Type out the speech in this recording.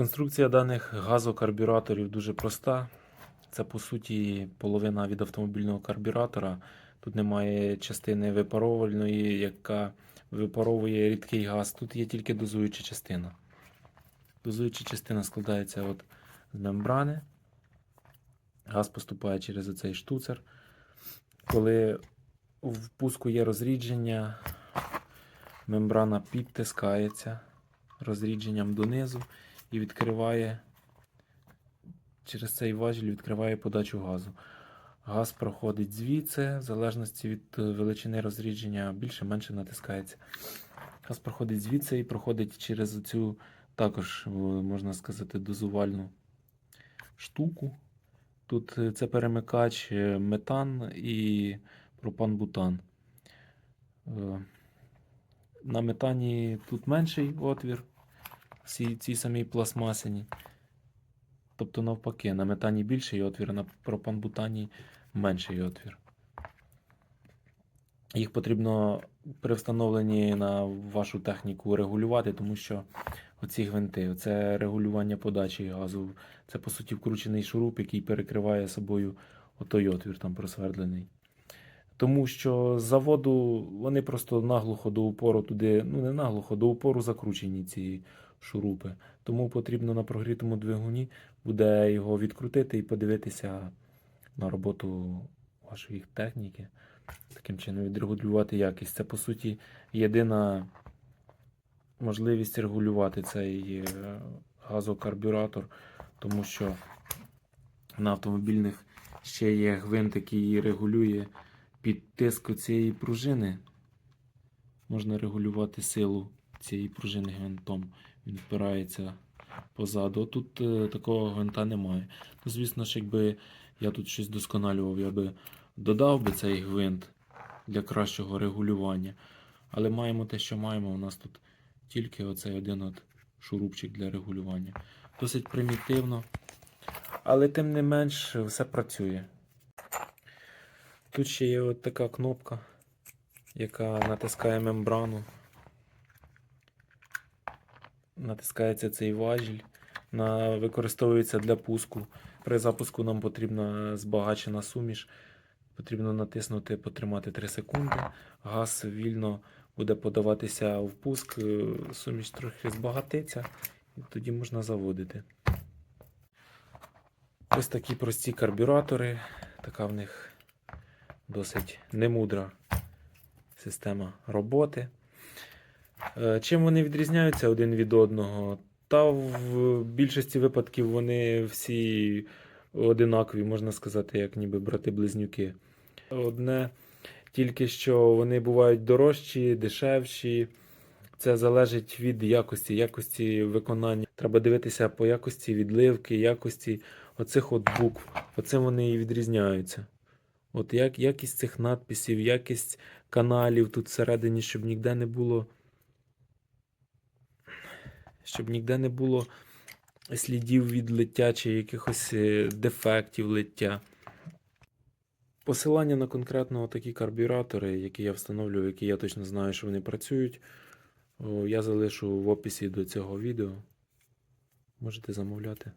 Конструкція даних газокарбюраторів дуже проста. Це по суті половина від автомобільного карбюратора. Тут немає частини випаровувальної, яка випаровує рідкий газ. Тут є тільки дозуюча частина. Дозуюча частина складається от з мембрани. Газ поступає через оцей штуцер. Коли в пуску є розрідження, мембрана підтискається розрідженням донизу і відкриває через цей важіль відкриває подачу газу. Газ проходить звідси, в залежності від е, величини розрідження, більше-менше натискається. Газ проходить звідси і проходить через цю також, е, можна сказати, дозувальну штуку. Тут е, це перемикач метан і пропан-бутан. На метані тут менший отвір, цій, цій самій пластмасині. Тобто навпаки, на метані більший отвір, на пропан-бутані менший отвір. Їх потрібно при встановленні на вашу техніку регулювати, тому що оці гвинти, це регулювання подачі газу. Це по суті вкручений шуруп, який перекриває собою отой отвір там просвердлений. Тому що з заводу вони просто наглухо до упору туди, ну не наглухо, до упору закручені ці шурупи. Тому потрібно на прогрітому двигуні буде його відкрутити і подивитися на роботу вашої техніки. Таким чином відрегулювати якість. Це по суті єдина можливість регулювати цей е, газокарбюратор, тому що на автомобільних ще є гвинт, який регулює під тиск цієї пружини. Можна регулювати силу цієї пружини гвинтом. Він впирається позаду. Тут е, такого гвинта немає. Ну, звісно ж, якби я тут щось досконалював, я би додав би цей гвинт для кращого регулювання. Але маємо те, що маємо. У нас тут тільки оцей один от шурупчик для регулювання. Досить примітивно. Але тим не менш все працює. Тут ще є от така кнопка, яка натискає мембрану. Натискається цей важіль, на, використовується для пуску. При запуску нам потрібна збагачена суміш. Потрібно натиснути, потримати 3 секунди. Газ вільно буде подаватися в пуск, е, суміш трохи збагатиться, і тоді можна заводити. Ось такі прості карбюратори. Така в них досить немудра система роботи. Е, Чим вони відрізняються один від одного? Та в більшості випадків вони всі одинакові, можна сказати, як ніби брати-близнюки. Одне тільки що вони бувають дорожчі, дешевші. Це залежить від якості, якості виконання. Треба дивитися по якості відливки, якості оцих от букв. Оцим вони і відрізняються. От як, якість цих надписів, якість каналів тут всередині, щоб ніде не було. Щоб ніде не було слідів від лиття чи якихось е, дефектів лиття. Посилання на конкретно такі карбюратори, які я встановлюю, які я точно знаю, що вони працюють, я залишу в описі до цього відео. Можете замовляти.